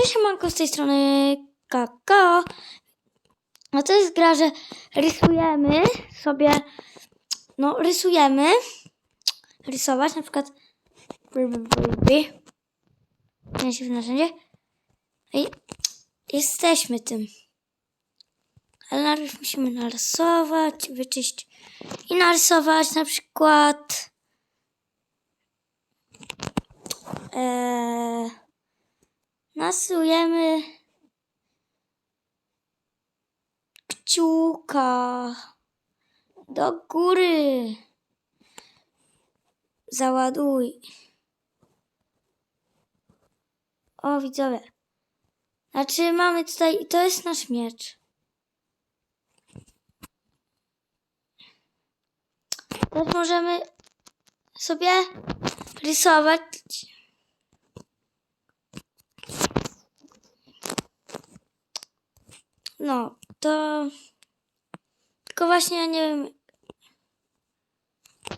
Cześć, siemanko, z tej strony Kakao. No to jest gra, że rysujemy sobie, no rysujemy, rysować na przykład nie się w narzędzie i jesteśmy tym. Ale najpierw musimy narysować, wyczyścić i narysować na przykład eee, Nasujemy kciuka do góry. Załaduj. O, widzowie. Znaczy, mamy tutaj, to jest nasz miecz. Teraz możemy sobie rysować No, to. Tylko właśnie ja nie wiem.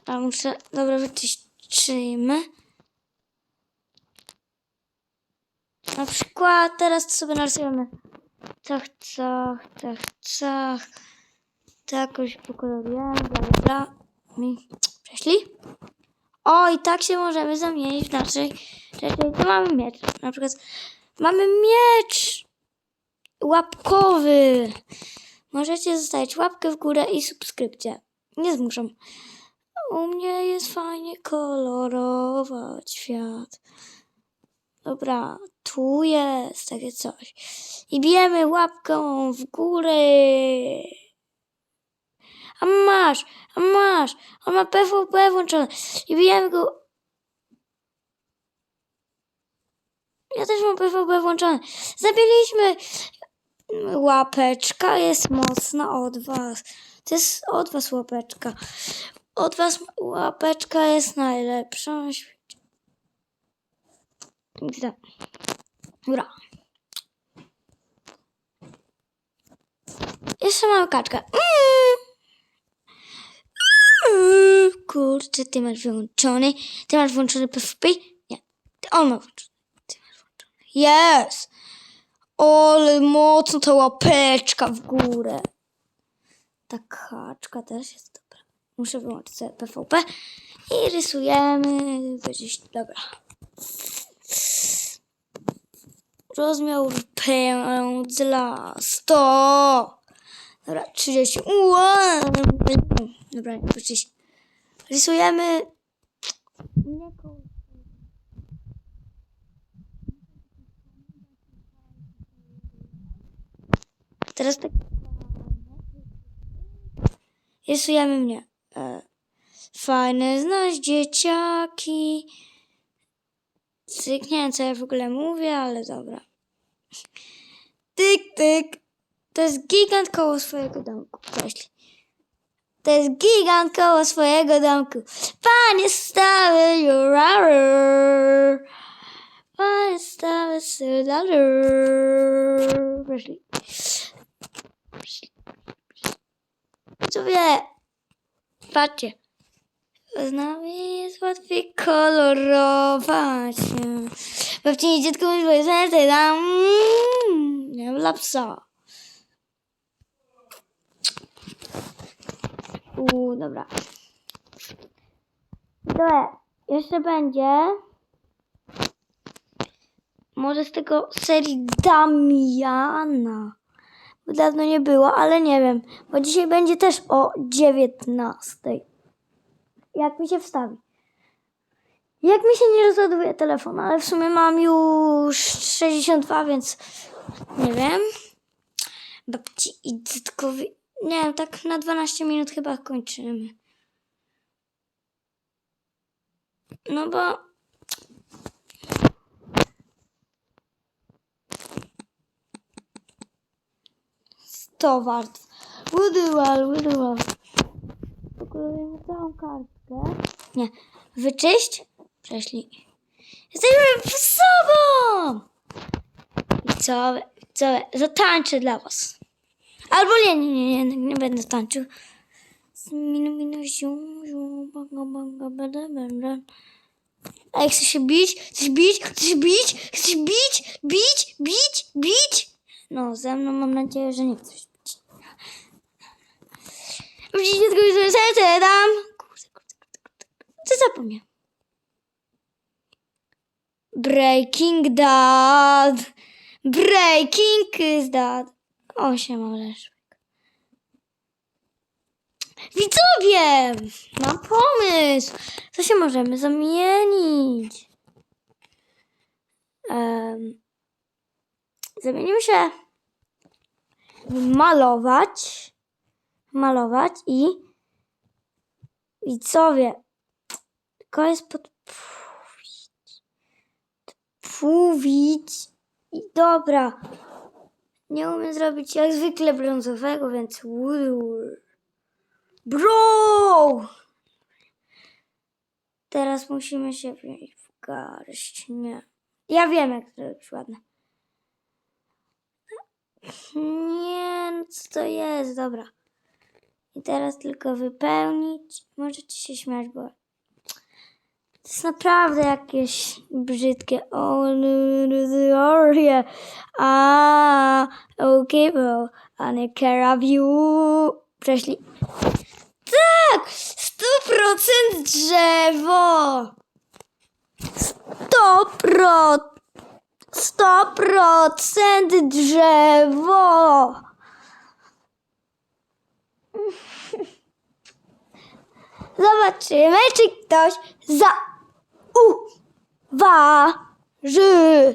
A muszę. Dobra, wyczyścimy. Na przykład teraz to sobie narysujemy. Cach, cach, cach, cach. To jakoś pokolorujemy. Bla, bla. Mi przeszli. O, i tak się możemy zamienić w naszej rzeczy. To mamy miecz. Na przykład mamy miecz łapkowy. Możecie zostawić łapkę w górę i subskrypcję. Nie zmuszam. U mnie jest fajnie kolorować świat. Dobra, tu jest takie coś. I bijemy łapką w górę. A masz, a masz. On ma PvP włączone. I bijemy go. Ja też mam PvP włączone. Zabiliśmy. Łapeczka jest mocna od was. To jest od was łapeczka. Od was łapeczka jest najlepsza na świecie. Dobra. Jeszcze mamy kaczkę. Kurczę, ty masz wyłączony. Ty masz włączony PvP? Nie. On ma. Ty masz włączony. Jest! Ale mocno ta łapeczka w górę. Ta kaczka też jest dobra. Muszę wyłączyć sobie PvP i rysujemy. Gdzieś, dobra. Rozmiar pędzla 100. Dobra, 30. Ua! Dobra, nie 30. Rysujemy. Nie koło. Teraz tak. Rysujemy mnie. E, fajne znać dzieciaki. Cyk, nie wiem co ja w ogóle mówię, ale dobra. Tyk, tyk. To jest gigant koło swojego domku. Myśli. To jest gigant koło swojego domku. Panie stały, jurary. Panie stały, sylary. Weszli. Co wie? Patrzcie. Z nami jest łatwiej kolorować. Babci dziecko mi swoje serce dam. Nie dla psa. Uuu, dobra. Dobra, jeszcze będzie. Może z tego serii Damiana. Dawno nie było, ale nie wiem. Bo dzisiaj będzie też o 19. Jak mi się wstawi. Jak mi się nie rozładuje telefon, ale w sumie mam już 62, więc nie wiem. Babci i. Nie wiem, tak na 12 minut chyba kończymy. No bo to wart. Woodwall, Woodwall. Pokolujemy całą kartkę. Nie. Wyczyść. Prześlij. Jesteśmy z sobą! Co? Co? Zatańczę dla was. Albo nie, nie, nie, nie, nie będę tańczył. Minu, minu, zium, zium, banga, banga, bada, bada. A jak chce się bić? Chcesz bić? Chcesz bić? Chcesz bić? Bić? Bić? Bić? No, ze mną mam nadzieję, że nie chcesz dam. Kurde, kurde, kurde, kurde. Co zapomniałem? Breaking Dad. Breaking is Dad. O, się mam Leszek. Widzowie! Mam pomysł! Co się możemy zamienić? Um, zamienimy się malować. Malować i widzowie. Tylko jest podpówić. Podpówić. I dobra. Nie umiem zrobić jak zwykle brązowego, więc. Bro! Teraz musimy się wziąć w garść. Nie. Ja wiem, jak zrobić ładne. Nie, no co to jest? Dobra. I teraz tylko wypełnić. Możecie się śmiać, bo to jest naprawdę jakieś brzydkie. O, yeah. A, okay, bro. I don't care of you. Prześlij. Tak! Sto procent drzewo! Sto pro... Sto procent drzewo! Zobaczymy, czy ktoś zauważy.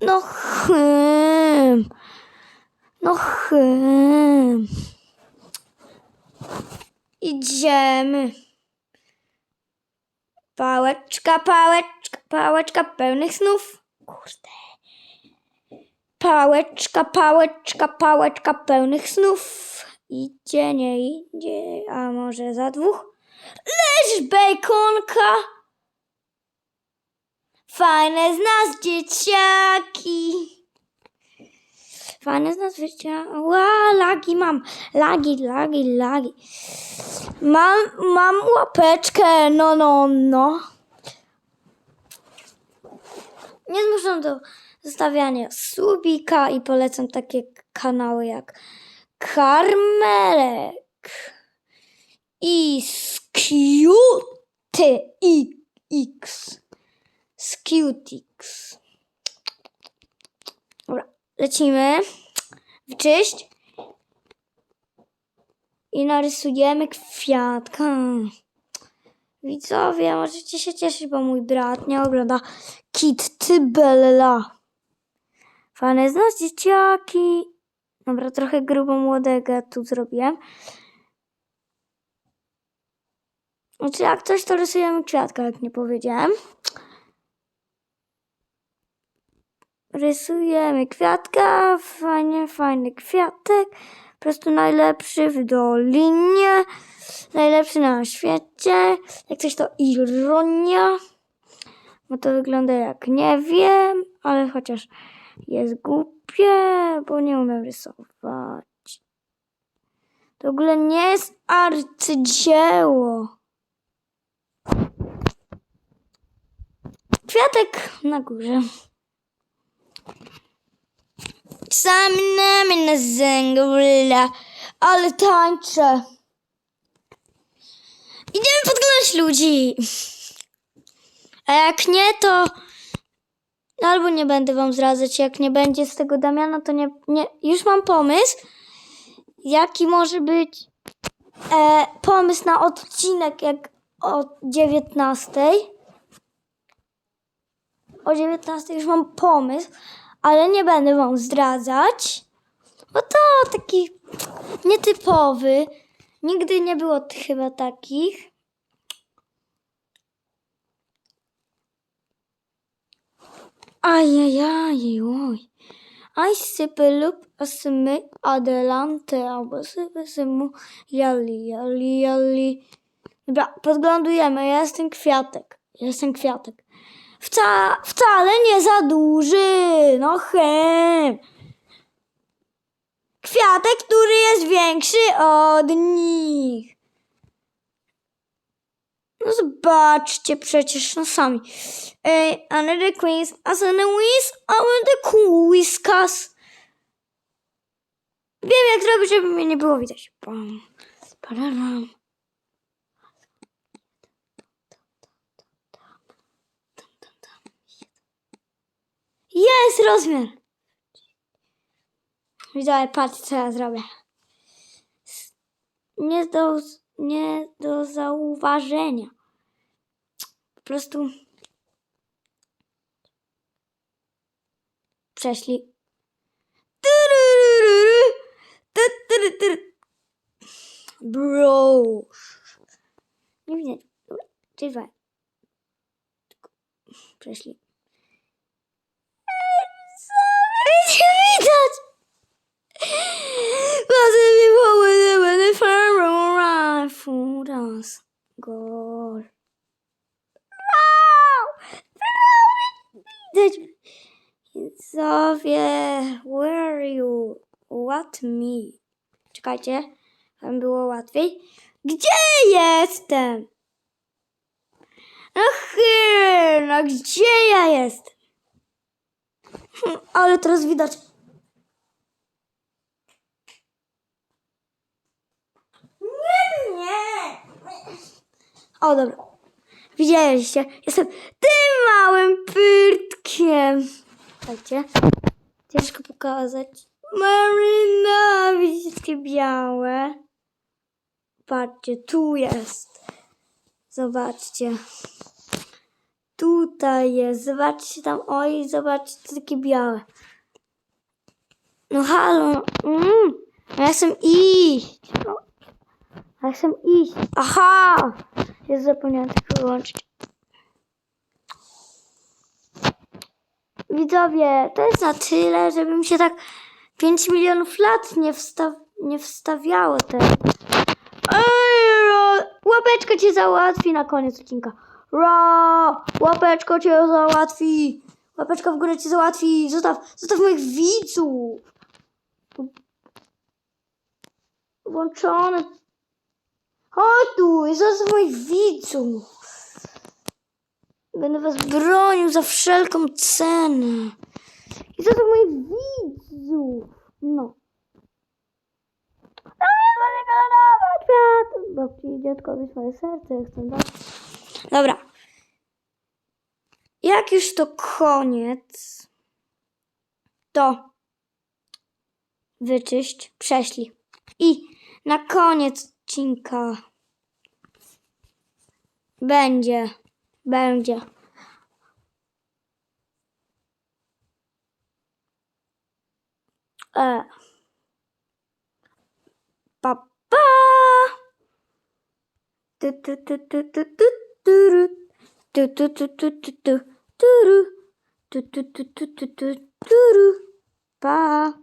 No chym. No chym. Idziemy. Pałeczka, pałeczka, pałeczka pełnych snów. Kurde. Pałeczka, pałeczka, pałeczka pełnych snów. Idzie, nie idzie, a może za dwóch? Leż bejkonka. Fajne z nas dzieciaki. Fajne z nas życia. Ła, lagi mam. Lagi, lagi, lagi. Mam, mam łapeczkę. No, no, no. Nie zmuszam do zostawiania subika i polecam takie kanały jak Karmelek i Skioty X. Skutix. Dobra, lecimy. Wyczyść. I narysujemy kwiatka. Widzowie, możecie się cieszyć, bo mój brat nie ogląda Kit Tybella. Fajne z nas dzieciaki. Dobra, trochę grubo młodego tu zrobiłem. Znaczy, jak coś, to rysujemy kwiatka, jak nie powiedziałem. Rysujemy kwiatka, fajnie, fajny kwiatek. Po prostu najlepszy w dolinie, najlepszy na świecie. Jak coś to ironia, bo to wygląda jak nie wiem, ale chociaż jest głupie, bo nie umiem rysować. To w ogóle nie jest arcydzieło. Kwiatek na górze. Sam nami na zęgla, ale tańczę. Idziemy podglądać ludzi. A jak nie, to albo nie będę wam zdradzać. Jak nie będzie z tego Damiana, to nie. nie już mam pomysł, jaki może być e, pomysł na odcinek, jak o 19. O 19 już mam pomysł, ale nie będę wam zdradzać, bo to taki nietypowy. Nigdy nie było chyba takich. Aj sypy lub asymy adelante, albo sypy symu jali, jali, jali. Dobra, podglądujemy. Ja jestem kwiatek. Ja jestem kwiatek. Wca, wcale nie za duży. No chem. Kwiatek, który jest większy od nich. No zobaczcie przecież, no sami. Ej, another quiz, as an quiz, I the quizkas. Wiem jak zrobić, żeby mnie nie było widać. Pam, pararam. Jest rozmiar. Widzowie, patrzcie co ja zrobię. Nie do, nie do zauważenia. Po prostu przeszli. Bro. Nie widzę. Dobra. Przeszli. Gol. Wow! Widać. Widzowie, where are you? What me? Czekajcie, tam było łatwiej. Gdzie jestem? No chyba, gdzie ja jestem? Hm, Ale teraz widać. Nie, nie. O, dobra. Widzieliście? Jestem tym małym pyrtkiem. Słuchajcie. Ciężko pokazać. Marina, widzicie takie białe? Patrzcie, tu jest. Zobaczcie. Tutaj jest. Zobaczcie tam. Oj, zobaczcie, takie białe. No halo. Mm. Ja chcę iść. No. Ja chcę iść. Aha! Jest zapomniałam tylko wyłączyć. Widzowie, to jest na tyle, żeby mi się tak 5 milionów lat nie, wsta nie wstawiało te. Ej, ro, łapeczka cię załatwi na koniec odcinka. Ra, łapeczka cię załatwi. Łapeczka w górę cię załatwi. Zostaw, zostaw moich widzów. Włączone. Zostaw moich widzów. Będę was bronił za wszelką cenę. I zostaw moich widzów. No. Babci i dziadkowi swoje serce chcę dać. Dobra. Jak już to koniec, to wyczyść, prześlij. I na koniec odcinka będzie, będzie. E. Pa, pa. Tu, tu, tu, tu, tu, tu, turu. Tu, tu, tu, tu, tu, tu, turu. Tu, tu, tu, tu, tu, tu, turu. Pa.